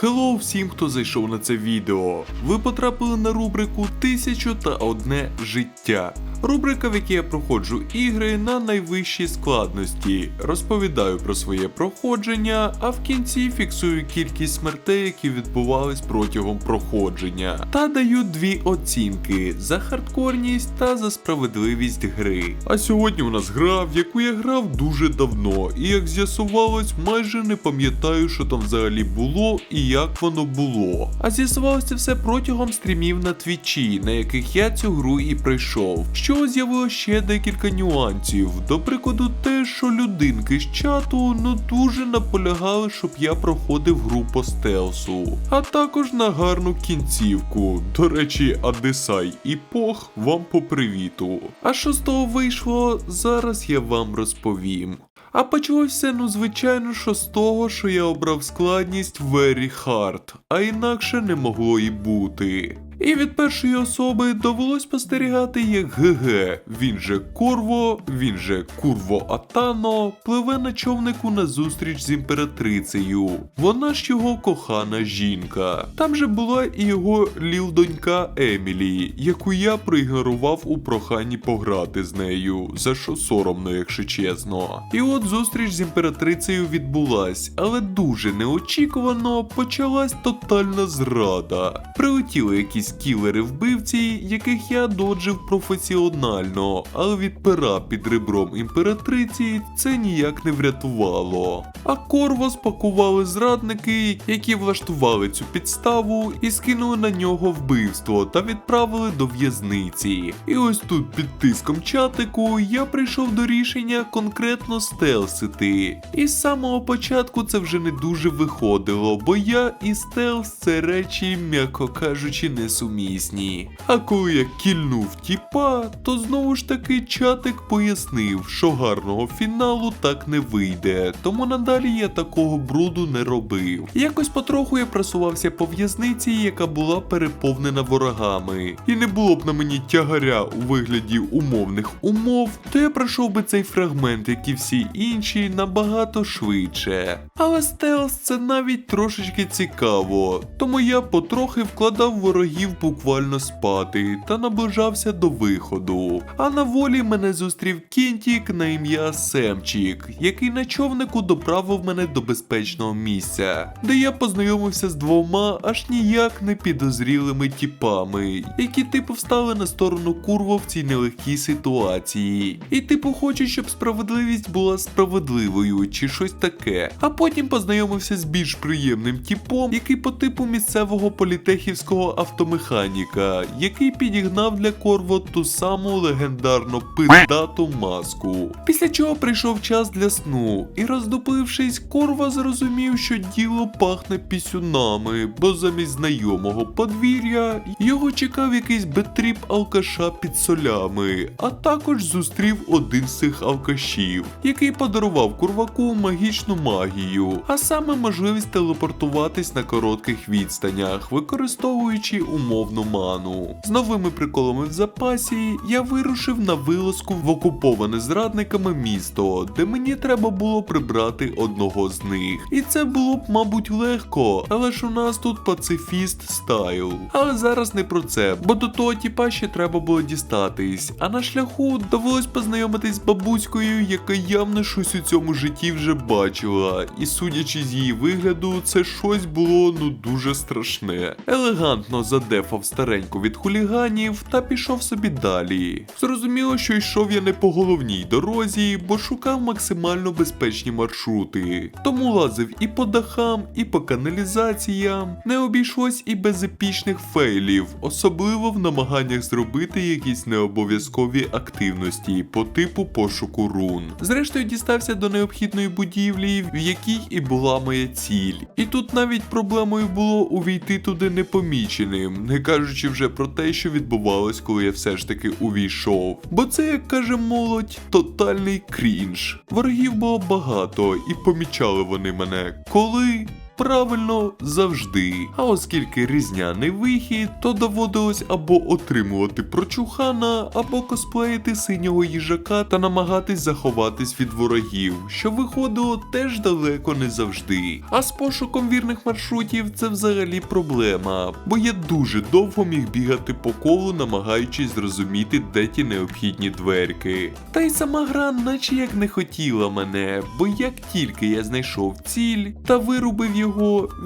Хеллоу всім, хто зайшов на це відео. Ви потрапили на рубрику «Тисячу та одне життя. Рубрика, в якій я проходжу ігри на найвищій складності, розповідаю про своє проходження, а в кінці фіксую кількість смертей, які відбувались протягом проходження, та даю дві оцінки за хардкорність та за справедливість гри. А сьогодні у нас гра, в яку я грав дуже давно, і як з'ясувалось, майже не пам'ятаю, що там взагалі було і як воно було. А з'ясувалося все протягом стрімів на твічі, на яких я цю гру і пройшов. Що з'явилося ще декілька нюансів. До прикладу, те, що людинки з чату ну дуже наполягали, щоб я проходив гру по стелсу, а також на гарну кінцівку. До речі, Адесай і Пох вам по привіту. А що з того вийшло, зараз я вам розповім. А почалося ну звичайно, що з того, що я обрав складність Very Hard, а інакше не могло і бути. І від першої особи довелось спостерігати, як ГГ, він же Корво, він же Курво Атано, пливе на човнику на зустріч з імператрицею. Вона ж його кохана жінка. Там же була і його ліл-донька Емілі, яку я проігнорував у проханні пограти з нею, за що соромно, якщо чесно. І от зустріч з імператрицею відбулась, але дуже неочікувано почалась тотальна зрада. Прилетіли якісь кілери-вбивці, яких я доджив професіонально, але від пера під ребром імператриці це ніяк не врятувало. А Корво спакували зрадники, які влаштували цю підставу і скинули на нього вбивство та відправили до в'язниці. І ось тут під тиском чатику я прийшов до рішення конкретно стелсити. І з самого початку це вже не дуже виходило, бо я і стелс це речі, м'яко кажучи, несумісні. А коли я кільнув тіпа, то знову ж таки чатик пояснив, що гарного фіналу так не вийде, тому надалі я такого бруду не робив. Якось потроху я просувався по в'язниці, яка була переповнена ворогами, і не було б на мені тягаря у вигляді умовних умов, то я пройшов би цей фрагмент, як і всі інші, набагато швидше. Але стелс це навіть трошечки цікаво, тому я потрохи вкладав ворогів буквально спати та наближався до виходу. А на волі мене зустрів кінтік на ім'я Семчик, який на човнику доправив мене до безпечного місця, де я познайомився з двома аж ніяк не підозрілими тіпами, які типу встали на сторону курва в цій нелегкій ситуації. І типу хочуть, щоб справедливість була справедливою чи щось таке. А потім познайомився з більш приємним типом, який по типу місцевого політехівського автомеханіка, який підігнав для Корво ту саму легендарну пиздату маску. Після чого прийшов час для сну, і роздупившись, Корва зрозумів, що діло пахне пісюнами, бо замість знайомого подвір'я його чекав якийсь бетріп алкаша під солями, а також зустрів один з цих алкашів, який подарував курваку магічну магію, а саме можливість телепортуватись на коротких відстанях, використовуючи умовну ману. З новими приколами в запасі я вирушив на вилазку в окуповане зрадниками місто, де мені треба було прибрати одного з них. І це було б, мабуть, легко, але ж у нас тут пацифіст стайл. Але зараз не про це, бо до того тіпа ще треба було дістатись. А на шляху довелось познайомитись з бабуською, яка явно щось у цьому житті вже бачила. І судячи з її вигляду, це щось було ну дуже страшне. Елегантно задефав стареньку від хуліганів та пішов собі далі. Зрозуміло, що йшов я не по головній дорозі, бо шукав максимально безпечні маршрути. Тому лазив і по дахам, і по каналізаціям. Не обійшлось і без епічних фейлів, особливо в намаганнях зробити якісь необов'язкові активності по типу пошуку рун. Зрештою дістався до необхідної будівлі, в якій і була моя ціль. І тут навіть проблемою було увійти туди непоміченим, не кажучи вже про те, що відбувалось, коли я все ж таки увійшов. Бо це, як каже молодь, тотальний крінж. Ворогів було багато, і помічали вони мене. Коли? Правильно, завжди. А оскільки різняний вихід, то доводилось або отримувати прочухана, або косплеїти синього їжака та намагатись заховатись від ворогів, що виходило теж далеко не завжди. А з пошуком вірних маршрутів це взагалі проблема, бо я дуже довго міг бігати по колу, намагаючись зрозуміти, де ті необхідні дверки. Та й сама гра наче як не хотіла мене, бо як тільки я знайшов ціль та вирубив його,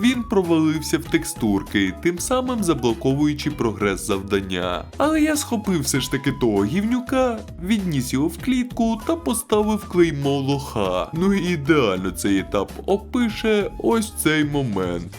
він провалився в текстурки, тим самим заблоковуючи прогрес завдання. Але я схопив все ж таки того гівнюка, відніс його в клітку та поставив клеймо лоха. Ну і ідеально цей етап опише ось цей момент.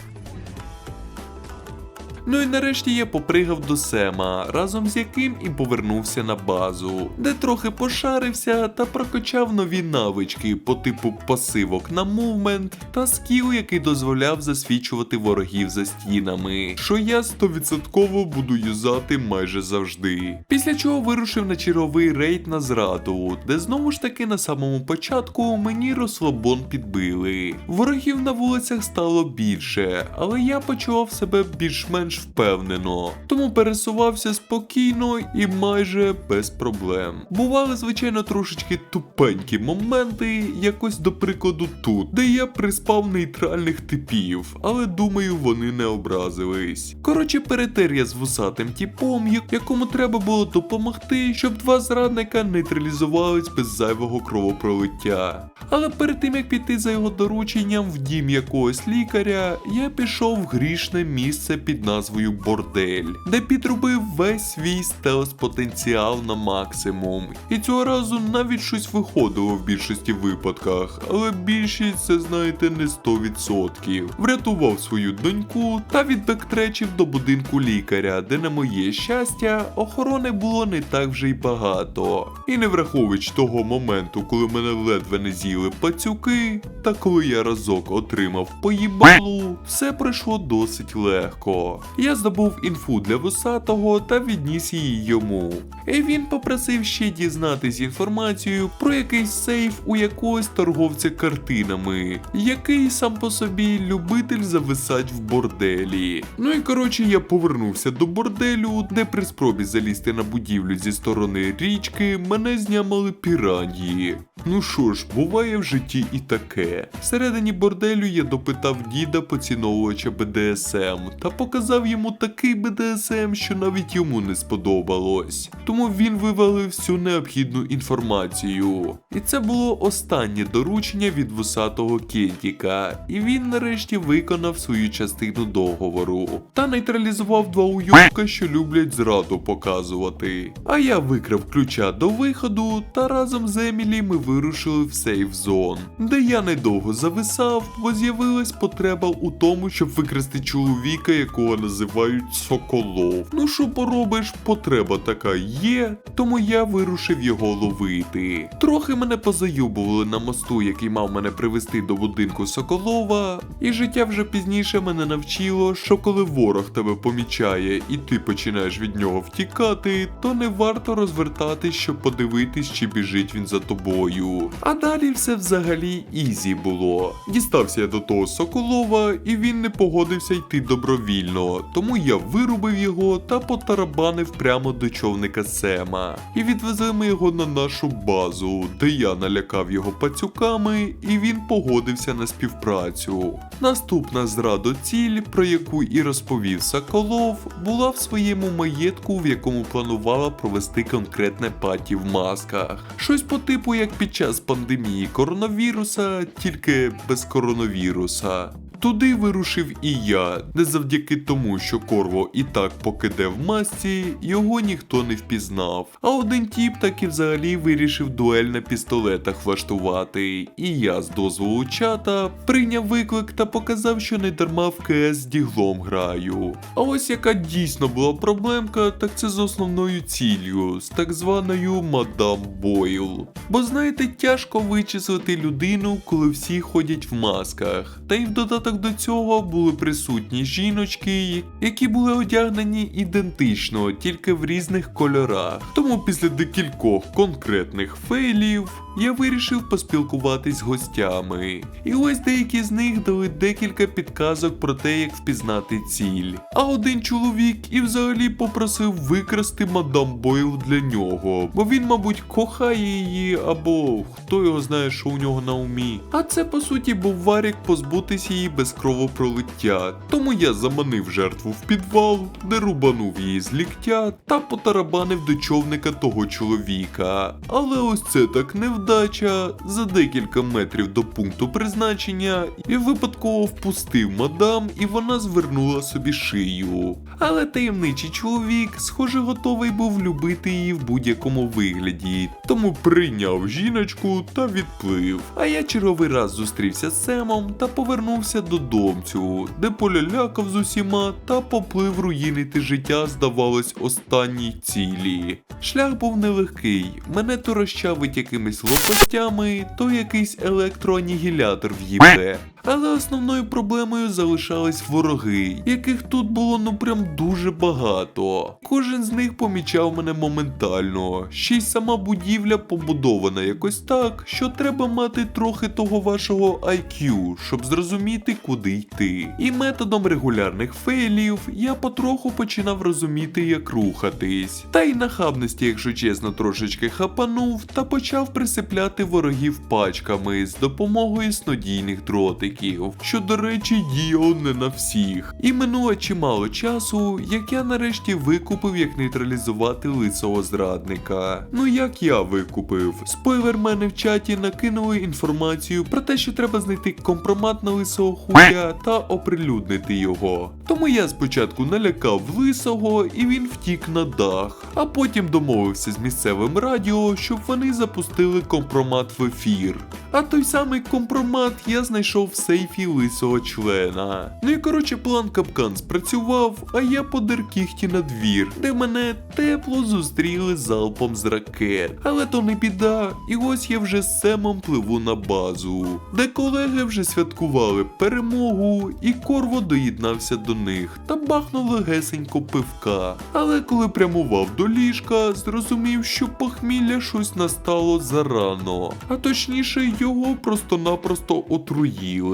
Ну і нарешті я попригав до Сема, разом з яким і повернувся на базу, де трохи пошарився та прокачав нові навички по типу пасивок на мувмент та скіл, який дозволяв засвічувати ворогів за стінами, що я 100% буду юзати майже завжди. Після чого вирушив на черговий рейд на зраду, де знову ж таки на самому початку мені розслабон підбили. Ворогів на вулицях стало більше, але я почував себе більш-менш впевнено, тому пересувався спокійно і майже без проблем. Бували, звичайно, трошечки тупенькі моменти, якось до прикладу тут, де я приспав нейтральних типів, але думаю, вони не образились. Коротше, перетер я з вусатим типом, якому треба було допомогти, щоб два зрадника нейтралізувались без зайвого кровопролиття. Але перед тим як піти за його дорученням в дім якогось лікаря, я пішов в грішне місце під назвою Бордель, де підробив весь свій стелс-потенціал на максимум. І цього разу навіть щось виходило в більшості випадках, але більшість це знаєте не 100%. Врятував свою доньку та відбектречив до будинку лікаря, де на моє щастя охорони було не так вже й багато. І не враховуючи того моменту, коли мене ледве не з'їли пацюки, та коли я разок отримав поїбалу, все пройшло досить легко. Я здобув інфу для вусатого та відніс її йому. І він попросив ще дізнатись інформацію про якийсь сейф у якогось торговця картинами, який сам по собі любитель зависать в борделі. Ну і коротше, я повернувся до борделю, де при спробі залізти на будівлю зі сторони річки мене знямали піранії. Ну що ж, буває в житті і таке. Всередині борделю я допитав діда поціновувача БДСМ та показав йому такий БДСМ, що навіть йому не сподобалось. Тому він вивалив всю необхідну інформацію. І це було останнє доручення від вусатого Кентіка, і він нарешті виконав свою частину договору та нейтралізував два уйобка, що люблять зраду показувати. А я викрав ключа до виходу, та разом з Емілі ми вирушили в сейф зон, де я недовго зависав, бо з'явилась потреба у тому, щоб викрасти чоловіка, якого називають Соколов. Ну що поробиш, потреба така є, тому я вирушив його ловити. Трохи мене позаюбували на мосту, який мав мене привезти до будинку Соколова, і життя вже пізніше мене навчило, що коли ворог тебе помічає і ти починаєш від нього втікати, то не варто розвертатись, щоб подивитись, чи біжить він за тобою. А далі все взагалі ізі було. Дістався я до того Соколова, і він не погодився йти добровільно, тому я вирубив його та потарабанив прямо до човника Сема. І відвезли ми його на нашу базу, де я налякав його пацюками, і він погодився на співпрацю. Наступна зрадоціль, про яку і розповів Соколов, була в своєму маєтку, в якому планувала провести конкретне паті в масках. Щось по типу як під час пандемії коронавіруса, тільки без коронавіруса. Туди вирушив і я, де завдяки тому, що Корво і так покиде в масці, його ніхто не впізнав. А один тіп так і взагалі вирішив дуель на пістолетах влаштувати. І я з дозволу чата прийняв виклик та показав, що не дарма в КС з діглом граю. А ось яка дійсно була проблемка, так це з основною ціллю, з так званою мадам Бойл. Бо знаєте, тяжко вичислити людину, коли всі ходять в масках. Та й в додаток до цього були присутні жіночки, які були одягнені ідентично, тільки в різних кольорах. Тому після декількох конкретних фейлів я вирішив поспілкуватись з гостями. І ось деякі з них дали декілька підказок про те, як впізнати ціль. А один чоловік і взагалі попросив викрасти мадам Бойл для нього, бо він, мабуть, кохає її, або хто його знає, що у нього на умі. А це по суті був варік позбутися її без кровопролиття. Тому я заманив жертву в підвал, де рубанув її з ліктя та потарабанив до човника того чоловіка. Але ось це так невдача. За декілька метрів до пункту призначення я випадково впустив мадам, і вона звернула собі шию. Але таємничий чоловік, схоже, готовий був любити її в будь-якому вигляді, тому прийняв жіночку та відплив. А я черговий раз зустрівся з Семом та повернувся додомцю, де полялякав з усіма та поплив руїнити життя, здавалось, останній цілі. Шлях був нелегкий, мене то розчавить якимись лопастями, то якийсь електроанігілятор в'їбе. Але основною проблемою залишались вороги, яких тут було ну прям дуже багато. Кожен з них помічав мене моментально. Ще й сама будівля побудована якось так, що треба мати трохи того вашого IQ, щоб зрозуміти, куди йти. І методом регулярних фейлів я потроху починав розуміти, як рухатись. Та й нахабності, якщо чесно, трошечки хапанув та почав присипляти ворогів пачками з допомогою снодійних дротиків, що, до речі, діяло не на всіх. І минуло чимало часу, як я нарешті викупив, як нейтралізувати лисого зрадника. Ну як я викупив? Спойлермени в чаті накинули інформацію про те, що треба знайти компромат на лисого хуя та оприлюднити його. Тому я спочатку налякав лисого і він втік на дах, а потім домовився з місцевим радіо, щоб вони запустили компромат в ефір. А той самий компромат я знайшов в сейфі лисого члена. Ну і коротше, план капкан спрацював, а я подер кіхті на двір, де мене тепло зустріли залпом з ракет. Але то не біда, і ось я вже з Семом пливу на базу, де колеги вже святкували перемогу, і Корво доєднався до них та бахнув легесенько пивка. Але коли прямував до ліжка, зрозумів, що похмілля щось настало зарано, а точніше його просто-напросто отруїли.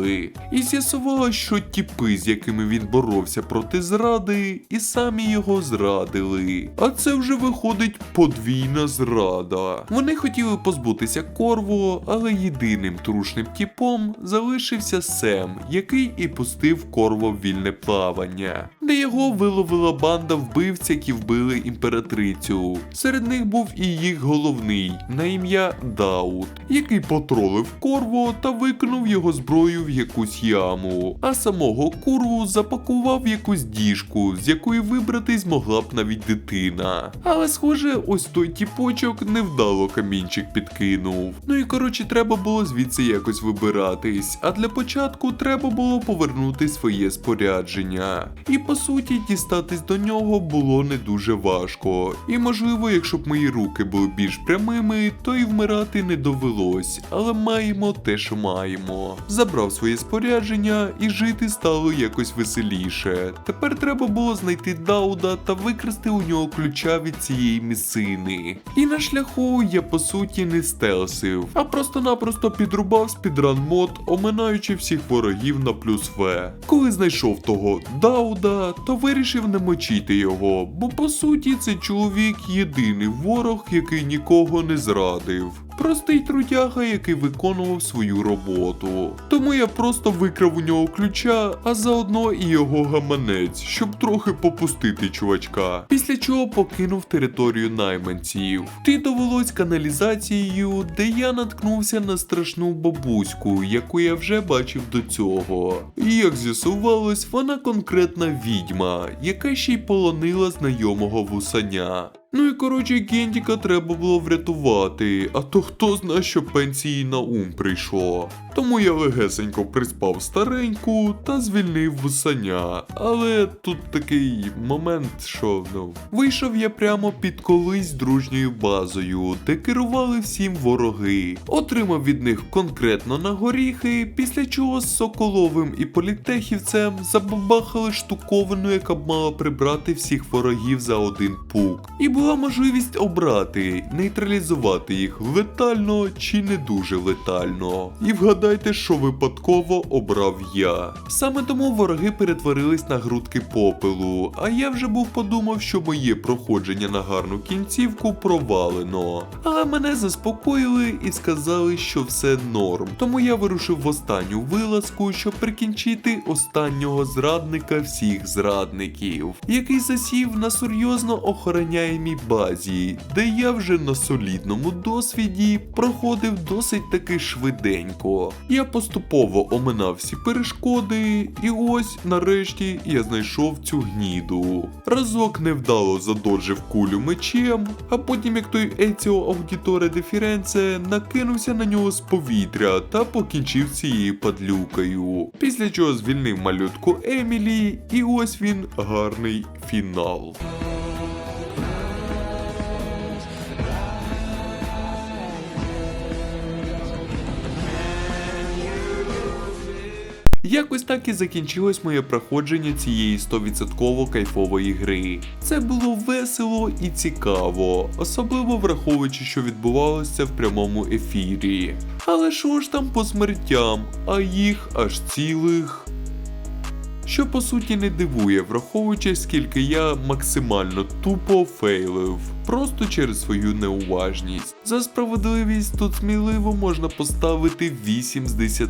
І з'ясувалось, що тіпи, з якими він боровся проти зради, і самі його зрадили. А це вже виходить подвійна зрада. Вони хотіли позбутися Корво, але єдиним трушним тіпом залишився Сем, який і пустив Корво в вільне плавання, де його виловила банда вбивць, які вбили імператрицю. Серед них був і їх головний на ім'я Даут, який потролив Корво та викинув його зброю в якусь яму, а самого курву запакував в якусь діжку, з якої вибратись могла б навіть дитина. Але схоже, ось той тіпочок невдало камінчик підкинув. Ну і коротше, треба було звідси якось вибиратись. А для початку треба було повернути своє спорядження. І по суті, дістатись до нього було не дуже важко. І можливо, якщо б мої руки були більш прямими, то і вмирати не довелось. Але маємо те, що маємо. Забрав своє спорядження і жити стало якось веселіше. Тепер треба було знайти Дауда та викрасти у нього ключа від цієї місцини. І на шляху я по суті не стелсив, а просто-напросто підрубав спідран мод, оминаючи всіх ворогів на плюс В. Коли знайшов того Дауда, то вирішив не мочити його, бо по суті цей чоловік єдиний ворог, який нікого не зрадив. Простий трудяга, який виконував свою роботу. Тому я просто викрав у нього ключа, а заодно і його гаманець, щоб трохи попустити чувачка. Після чого покинув територію найманців. Ти довелось каналізацією, де я наткнувся на страшну бабуську, яку я вже бачив до цього. І як з'ясувалось, вона конкретна відьма, яка ще й полонила знайомого вусаня. Ну і коротше, Гендіка треба було врятувати, а то хто знає, що пенсії на ум прийшло. Тому я легесенько приспав стареньку та звільнив вусаня. Але тут такий момент, що ну. Вийшов я прямо під колись дружньою базою, де керували всім вороги. Отримав від них конкретно на горіхи, після чого з Соколовим і політехівцем забабахали штуковину, яка б мала прибрати всіх ворогів за один пук. І була можливість обрати, нейтралізувати їх летально чи не дуже летально. І вгадайте, що випадково обрав я. Саме тому вороги перетворились на грудки попелу, а я вже був подумав, що моє проходження на гарну кінцівку провалено. Але мене заспокоїли і сказали, що все норм. Тому я вирушив в останню вилазку, щоб прикінчити останнього зрадника всіх зрадників, який засів на серйозно охороняємій базі, де я вже на солідному досвіді проходив досить таки швиденько. Я поступово оминав всі перешкоди, і ось нарешті я знайшов цю гніду. Разок невдало задоджив кулю мечем, а потім, як той Еціо Аудіторе де Фіренце, накинувся на нього з повітря та покінчив цією падлюкою. Після чого звільнив малютку Емілі, і ось він гарний фінал. Якось так і закінчилось моє проходження цієї 100% кайфової гри. Це було весело і цікаво, особливо враховуючи, що відбувалося в прямому ефірі. Але що ж там по смертям, а їх аж цілих. Що по суті не дивує, враховуючи, скільки я максимально тупо фейлив, просто через свою неуважність. За справедливість тут сміливо можна поставити 8 з 10.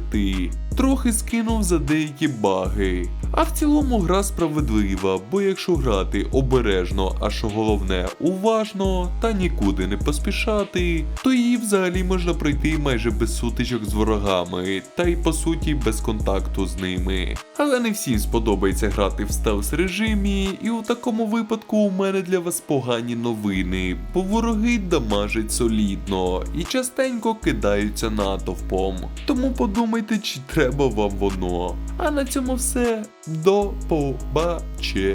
Трохи скинув за деякі баги. А в цілому гра справедлива, бо якщо грати обережно, а що головне уважно та нікуди не поспішати, то її взагалі можна пройти майже без сутичок з ворогами, та й по суті без контакту з ними. Але не всім сподобається грати в стелс режимі, і у такому випадку у мене для вас погані новини, бо вороги дамажать солідно і частенько кидаються натовпом. Тому подумайте, чи треба вам воно. А на цьому все. До побачення.